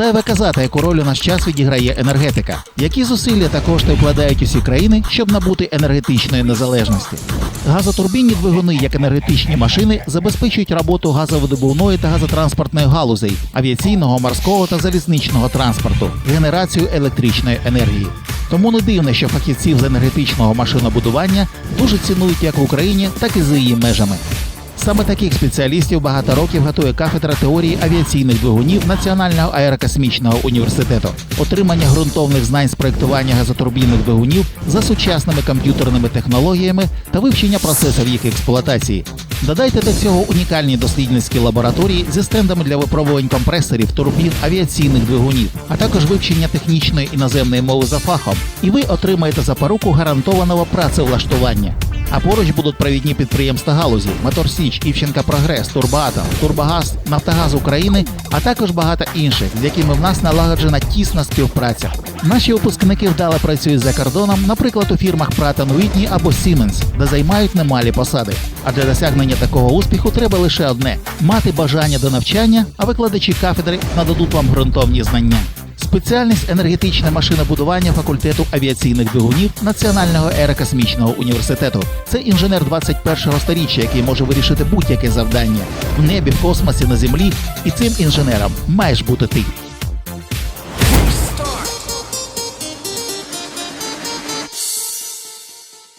Зайве казати, яку роль у наш час відіграє енергетика, які зусилля та кошти вкладають усі країни, щоб набути енергетичної незалежності. Газотурбінні двигуни, як енергетичні машини, забезпечують роботу газовидобувної та газотранспортної галузей, авіаційного, морського та залізничного транспорту, генерацію електричної енергії. Тому не дивно, що фахівців з енергетичного машинобудування дуже цінують як в Україні, так і за її межами. Саме таких спеціалістів багато років готує кафедра теорії авіаційних двигунів Національного аерокосмічного університету. Отримання ґрунтовних знань з проектування газотурбінних двигунів за сучасними комп'ютерними технологіями та вивчення процесів їх експлуатації. Додайте до цього унікальні дослідницькі лабораторії зі стендами для випробувань компресорів, турбін, авіаційних двигунів, а також вивчення технічної іноземної мови за фахом, і ви отримаєте запоруку гарантованого працевлаштування. А поруч будуть провідні підприємства галузі Мотор Січ, Івченка Прогрес, Турбоатом, Турбогаз, Нафтогаз України, а також багато інших, з якими в нас налагоджена тісна співпраця. Наші випускники вдало працюють за кордоном, наприклад, у фірмах Pratt Whitney або Siemens, де займають немалі посади. А для досягнення такого успіху треба лише одне мати бажання до навчання, а викладачі кафедри нададуть вам ґрунтовні знання. Спеціальність енергетичне машинобудування факультету авіаційних двигунів Національного аерокосмічного університету. Це інженер 21-го сторіччя, який може вирішити будь-яке завдання в небі, в космосі, на землі. І цим інженером маєш бути ти.